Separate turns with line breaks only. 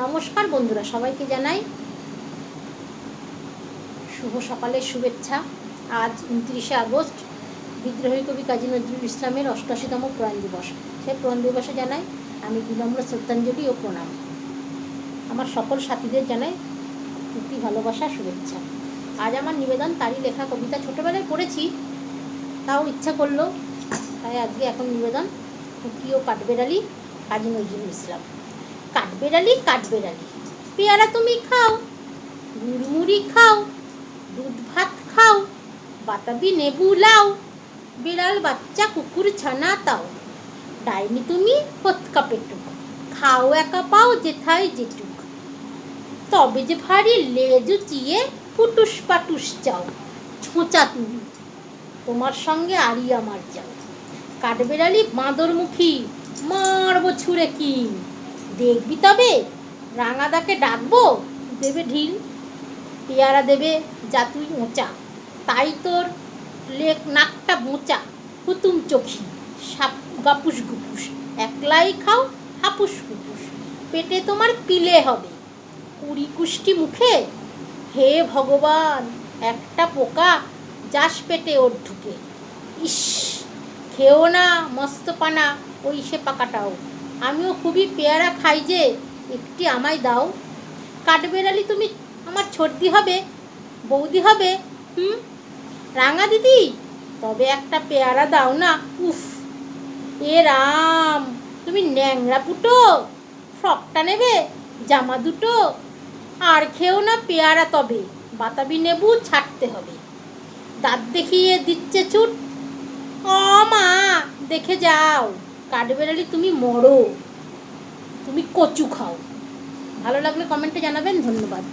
নমস্কার বন্ধুরা, সবাইকে জানাই শুভ সকালের শুভেচ্ছা। আজ উনত্রিশে আগস্ট, বিদ্রোহী কবি কাজী নজরুল ইসলামের অষ্টাশিতম প্রয়াণ দিবস। সেই প্রয়াণ দিবসে জানাই আমি বিনম্র শ্রদ্ধাঞ্জলি ও প্রণাম। আমার সকল সাথীদের জানাই প্রীতি, ভালোবাসা, শুভেচ্ছা। আজ আমার নিবেদন, তারই লেখা কবিতা ছোটোবেলায় পড়েছি, তাও ইচ্ছা করল, তাই আজকে এখন নিবেদন ও কাঠবেড়ালি কাজী নজরুল ইসলাম। কাঠবেড়ালি কাঠবেড়ালি। পেয়ারা তুমি খাও, মুড়মুড়ি খাও, দুধ ভাত খাও, বাতাবি নেবু লাও, বিড়াল, বাচ্চা, কুকুর, ছানা তাও। ডাইনি তুমি হতকা পেটুক। খাও একা পাও, যেথায় যেটুক। তবে যে ভারী লেজ চিয়ে পুটুস পাটুস চাও। ছোঁচা তুমি, তোমার সঙ্গে আরি আমার যাও। কাঠবেড়ালি বাঁদরমুখী, মারব ছুঁড়ে কি? দেখবি তবে? রাঙাদাকে ডাকবো? দেবে ঢিল। পেয়ারা দেবে, যা তুই ওঁচা তাই তোর লেক নাকটা মোচা। হুতুম চোখি, সাপ গাপুস গুপুস। একলাই খাও, হাপুস হুপুস পেটে তোমার পিলে হবে। কুড়ি কুষ্টি মুখে? হে ভগবান, একটা পোকা যাস পেটে ওর ঢুকে। ইস, খেও না, মস্ত পানা, ওই সে পাকাটাও। আমিও খুবই পেয়ারা খাই যে, একটি আমায় দাও। কাঠবেড়ালি তুমি আমার ছর্দি হবে, বৌদি হবে, হুম? রাঙা দিদি, তবে একটা পেয়ারা দাও না, উফ। এ রাম, তুমি ন্যাংরা পুটো, ফ্রকটা নেবে, জামা দুটো, আর খেও না পেয়ারা তবে, বাতাবি নেবু ছাড়তে হবে। দাঁত দেখিয়ে দিচ্ছে চুট ও মা, দেখে যাও। কাঠবেড়ালি তুমি মরো। তুমি কচু খাও। ভালো লাগলে কমেন্টে জানাবেন ধন্যবাদ।